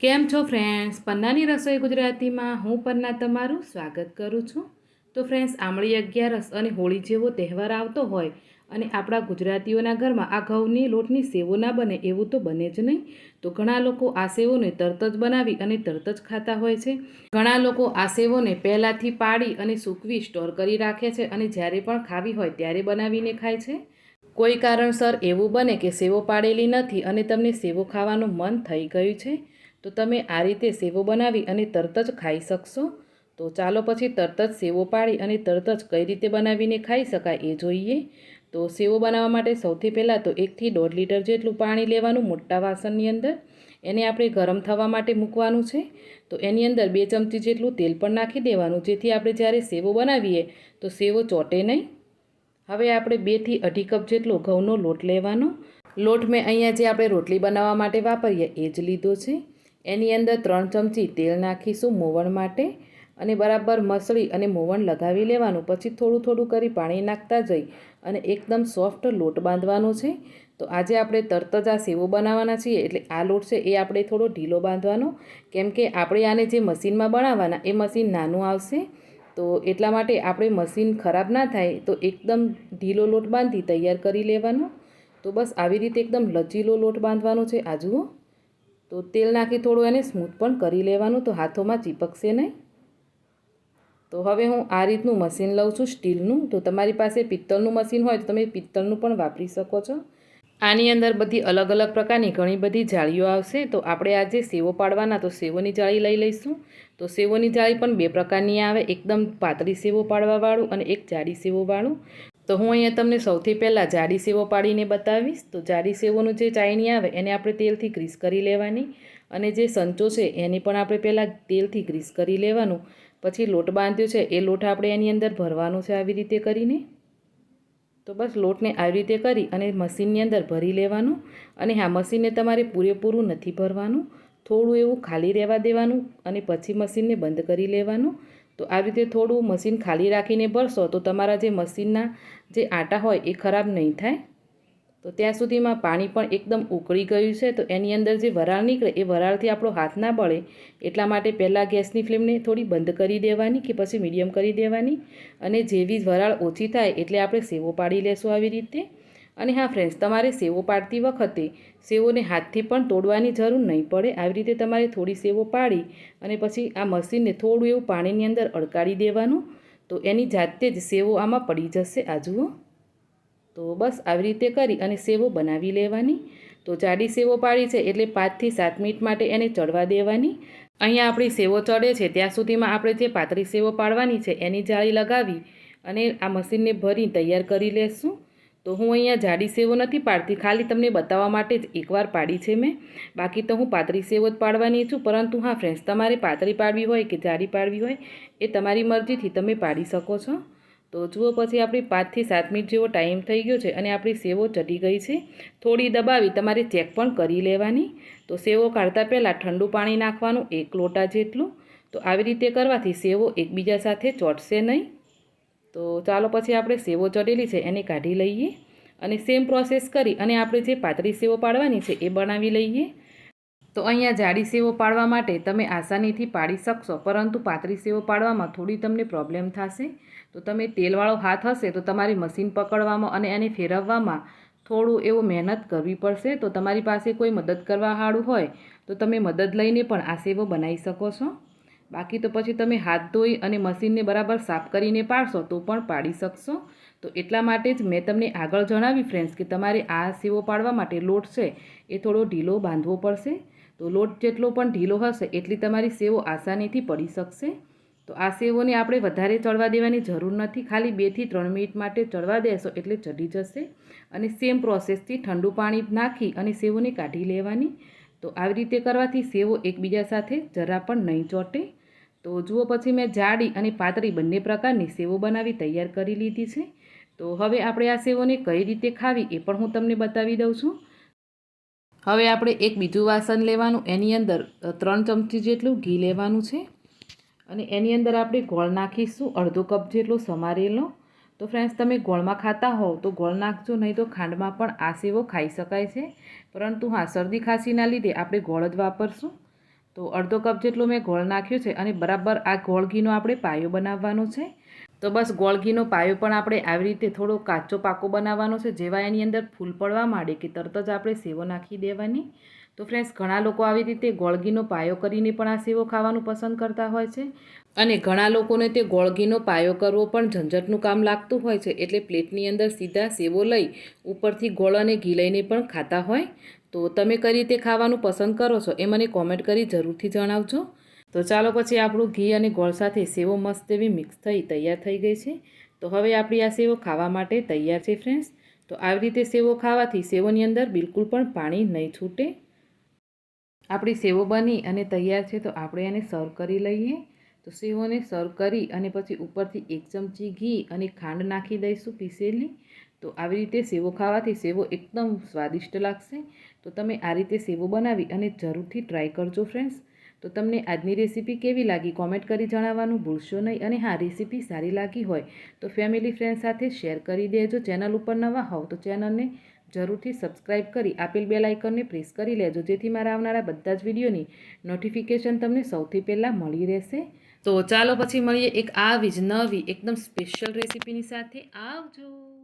કેમ છો ફ્રેન્ડ્સ પન્નાની રસોઈ ગુજરાતીમાં હું પન્ના તમારું સ્વાગત કરું છું. તો ફ્રેન્ડ્સ આમળી અગિયારસ અને હોળી જેવો તહેવાર આવતો હોય અને આપણા ગુજરાતીઓના ઘરમાં આ ઘઉંની લોટની સેવો ના બને એવું તો બને જ નહીં. તો ઘણા લોકો આ સેવોને તરત જ બનાવી અને તરત જ ખાતા હોય છે. ઘણા લોકો આ સેવોને પહેલાંથી પાડી અને સૂકવી સ્ટોર કરી રાખે છે અને જ્યારે પણ ખાવી હોય ત્યારે બનાવીને ખાય છે. કોઈ કારણસર એવું બને કે સેવો પાડેલી નથી અને તમને સેવો ખાવાનું મન થઈ ગયું છે. તો તમે આ રીતે સેવો બનાવી અને તરત જ ખાઈ શકશો. તો ચાલો પછી તરત જ સેવો પાડી અને તરત જ કઈ રીતે બનાવીને ખાઈ શકાય એ જોઈએ. તો સેવો બનાવવા માટે સૌથી પહેલાં તો એકથી દોઢ લીટર જેટલું પાણી લેવાનું મોટા વાસણની અંદર. એને આપણે ગરમ થવા માટે મૂકવાનું છે. તો એની અંદર બે ચમચી જેટલું તેલ પણ નાખી દેવાનું. જેથી આપણે જ્યારે સેવો બનાવીએ તો સેવો ચોટે નહીં. હવે આપણે બેથી અઢી કપ જેટલો ઘઉંનો લોટ લેવાનો. લોટ મેં અહીંયા જે આપણે રોટલી બનાવવા માટે વાપરીએ એ જ લીધો છે. એની અંદર ત્રણ ચમચી તેલ નાખીશું મોવણ માટે અને બરાબર મસળી અને મોવણ લગાવી લેવાનું. પછી થોડું થોડું કરી પાણી નાખતા જઈ અને એકદમ સોફ્ટ લોટ બાંધવાનો છે. તો આજે આપણે તરત જ આ સેવો બનાવવાના છીએ. એટલે આ લોટ છે એ આપણે થોડો ઢીલો બાંધવાનો. કેમ કે આપણે આને જે મશીનમાં બનાવવાના એ મશીન નાનું આવશે. તો એટલા માટે આપણે મશીન ખરાબ ના થાય તો એકદમ ઢીલો લોટ બાંધી તૈયાર કરી લેવાનો. તો બસ આવી રીતે એકદમ લચીલો લોટ બાંધવાનો છે. આ જુઓ. તો તેલ નાખી થોડું એને સ્મૂથ પણ કરી લેવાનું, તો હાથોમાં ચીપકશે નહીં. તો હવે હું આ રીતનું મશીન લઉં છું સ્ટીલનું. તો તમારી પાસે પિત્તળનું મશીન હોય તો તમે પિત્તળનું પણ વાપરી શકો છો. આની અંદર બધી અલગ અલગ પ્રકારની ઘણી બધી જાળીઓ આવશે. તો આપણે આજે સેવો પાડવાના, તો સેવોની જાળી લઈ લઈશું. તો સેવોની જાળી પણ બે પ્રકારની આવે. એકદમ પાતળી સેવો પાડવાવાળું અને એક જાડી સેવોવાળું તો હું અહીંયા તમને સૌથી પહેલાં જાડી સેવો પાડીને બતાવીશ. તો જાડી સેવોનું જે ચાયણી આવે એને આપણે તેલથી ગ્રીસ કરી લેવાની. અને જે સંચો છે એની પણ આપણે પહેલાં તેલથી ગ્રીસ કરી લેવાનું. પછી લોટ બાંધ્યો છે એ લોટ આપણે એની અંદર ભરવાનો છે આવી રીતે કરીને. તો બસ લોટને આવી રીતે કરી અને મશીનની અંદર ભરી લેવાનું. અને હા, મશીનને તમારે પૂરેપૂરું નથી ભરવાનું. થોડું એવું ખાલી રહેવા દેવાનું અને પછી મશીનને બંધ કરી લેવાનું. તો આ રીતે થોડું મશીન ખાલી રાખીને ભરશો તો તમારા જે મશીનના જે આટા હોય એ ખરાબ નહીં થાય. તો ત્યાં સુધીમાં પાણી પણ એકદમ ઉકળી ગયું છે. તો એની અંદર જે વરાળ નીકળે એ વરાળથી આપણો હાથ ના બળે એટલા માટે પહેલાં ગેસની ફ્લેમને થોડી બંધ કરી દેવાની કે પછી મીડિયમ કરી દેવાની. અને જેવી વરાળ ઓછી થાય એટલે આપણે સેવો પાડી લેશું આવી રીતે. અને હા ફ્રેન્ડ્સ તમારે સેવો પાડતી વખતે સેવોને હાથથી પણ તોડવાની જરૂર નહીં પડે. આવી રીતે તમારે થોડી સેવો પાડી અને પછી આ મશીનને થોડું એવું પાણીની અંદર અડકાડી દેવાનું. તો એની જાતે જ સેવો આમાં પડી જશે આ જુઓ તો બસ આવી રીતે કરી અને સેવો બનાવી લેવાની. તો જાડી સેવો પાડી છે એટલે પાંચથી સાત મિનિટ માટે એને ચડવા દેવાની. અહીંયા આપણી સેવો ચડે છે, ત્યાં સુધીમાં આપણે જે પાતળી સેવો પાડવાની છે એની જાળી લગાવી અને આ મશીનને ભરી તૈયાર કરી લેશું. તો હું અહીંયા જાડી સેવો નથી પાડતી, ખાલી તમને બતાવવા માટે જ એકવાર પાડી છે મેં. બાકી તો હું પાતળી સેવો જ પાડવાની છું, પરંતુ હા ફ્રેન્ડ્સ તમારે પાતળી પાડવી હોય કે જાડી પાડવી હોય, એ તમારી મરજીથી તમે પાડી શકો છો. તો જુઓ પછી આપણી પાંચથી સાત મિનિટ જેવો ટાઈમ થઈ ગયો છે અને આપણી સેવો ચડી ગઈ છે. થોડી દબાવી તમારે ચેક પણ કરી લેવાની. તો સેવો કાઢતા પહેલાં ઠંડુ પાણી નાખવાનું એક લોટા જેટલું. તો આવી રીતે કરવાથી સેવો એકબીજા સાથે ચોટશે નહીં. તો ચાલો પછી આપણે સેવો ચડેલી છે એને કાઢી લઈએ અને સેમ પ્રોસેસ કરી અને આપણે જે પાતળી સેવો પાડવાની છે એ બનાવી લઈએ. તો અહીંયા જાડી સેવો પાડવા માટે તમે આસાનીથી પાડી શકશો, પરંતુ પાતળી સેવો પાડવામાં થોડી તમને પ્રોબ્લેમ થશે. તો તમે તેલવાળો હાથ હશે તો તમારી મશીન પકડવામાં અને એને ફેરવવામાં થોડું એવું મહેનત કરવી પડશે. તો તમારી પાસે કોઈ મદદ કરવાવાળું હોય તો તમે મદદ લઈને પણ આ સેવો બનાવી શકો છો. બાકી તો પછી તમે હાથ ધોઈ અને મશીનને બરાબર સાફ કરીને પાડશો તો પણ પાડી શકશો. તો એટલા માટે જ મેં તમને આગળ જણાવી ફ્રેન્ડ્સ કે તમારે આ સેવો પાડવા માટે લોટ છે એ થોડો ઢીલો બાંધવો પડશે. તો લોટ જેટલો પણ ઢીલો હશે એટલી તમારી સેવો આસાનીથી પડી શકશે. તો આ સેવોને આપણે વધારે ચડવા દેવાની જરૂર નથી. ખાલી બેથી ત્રણ મિનિટ માટે ચડવા દેશો એટલે ચડી જશે. અને સેમ પ્રોસેસથી ઠંડુ પાણી નાખી અને સેવોને કાઢી લેવાની. તો આવી રીતે કરવાથી સેવો એકબીજા સાથે જરા પણ નહીં ચોટે. તો જુઓ પછી મેં જાડી અને પાતળી બંને પ્રકારની સેવો બનાવી તૈયાર કરી લીધી છે. તો હવે આપણે આ સેવોને કઈ રીતે ખાવી એ પણ હું તમને બતાવી દઉં છું. હવે આપણે એક બીજું વાસણ લેવાનું, એની અંદર ત્રણ ચમચી જેટલું ઘી લેવાનું છે. અને એની અંદર આપણે ગોળ નાખીશું, અડધો કપ જેટલો સમારેલો તો ફ્રેન્ડ્સ તમે ગોળમાં ખાતા હોવ તો ગોળ નાખજો, નહીં તો ખાંડમાં પણ આ સેવો ખાઈ શકાય છે. પરંતુ હા, શરદી ખાંસીના લીધે આપણે ગોળ જ વાપરશું. તો અડધો કપ જેટલું મેં ગોળ નાખ્યું છે અને બરાબર આ ગોળ ઘીનો આપણે પાયો બનાવવાનો છે. તો બસ ગોળ ઘીનો પાયો પણ આપણે આવી રીતે થોડો કાચો પાકો બનાવવાનો છે, જેવા એની અંદર ફૂલ પડવા માંડે કે તરત જ આપણે સેવો નાખી દેવાની. તો ફ્રેન્ડ્સ ઘણા લોકો આવી રીતે ગોળગીનો પાયો કરીને પણ આ સેવો ખાવાનું પસંદ કરતા હોય છે અને ઘણા લોકોને તે ગોળગીનો પાયો કરવો પણ ઝંઝટનું કામ લાગતું હોય છે, એટલે પ્લેટની અંદર સીધા સેવો લઈ ઉપરથી ગોળ અને ઘી લઈને પણ ખાતા હોય. તો તમે કઈ રીતે ખાવાનું પસંદ કરો છો એ મને કોમેન્ટ કરી જરૂરથી જણાવજો. તો ચાલો પછી આપણું ઘી અને ગોળ સાથે સેવો મસ્ત એવી મિક્સ થઈ, તૈયાર થઈ ગઈ છે. તો હવે આપણી આ સેવો ખાવા માટે તૈયાર છે ફ્રેન્ડ્સ તો આવી રીતે સેવો ખાવાથી સેવોની અંદર બિલકુલ પણ પાણી નહીં છૂટે. આપણી સેવો બની અને તૈયાર છે તો આપણે એને સર્વ કરી લઈએ. તો સેવોને સર્વ કરી અને પછી ઉપરથી એક ચમચી ઘી અને ખાંડ નાખી દઈશું પીસેલી. તો આવી રીતે સેવો ખાવાથી સેવો એકદમ સ્વાદિષ્ટ લાગશે. તો તમે આ રીતે સેવો બનાવી અને જરૂરથી ટ્રાય કરજો ફ્રેન્ડ્સ તો તમને આજની રેસીપી કેવી લાગી કોમેન્ટ કરી જણાવવાનું ભૂલશો નહીં અને હા રેસીપી સારી લાગી હોય તો ફેમિલી ફ્રેન્ડ સાથે શેર કરી દેજો. ચેનલ ઉપર નવા હોવ તો ચેનલને જરૂરથી સબસ્ક્રાઇબ કરી, આપેલ બેલ આઇકનને પ્રેસ કરી લેજો. જેથી મારા આવનારા બધા જ વિડીયોની નોટિફિકેશન તમને સૌથી પહેલાં મળી રહેશે. તો ચાલો પછી મળીએ એક આવી જ નવી, એકદમ સ્પેશિયલ રેસીપીની સાથે. આવજો!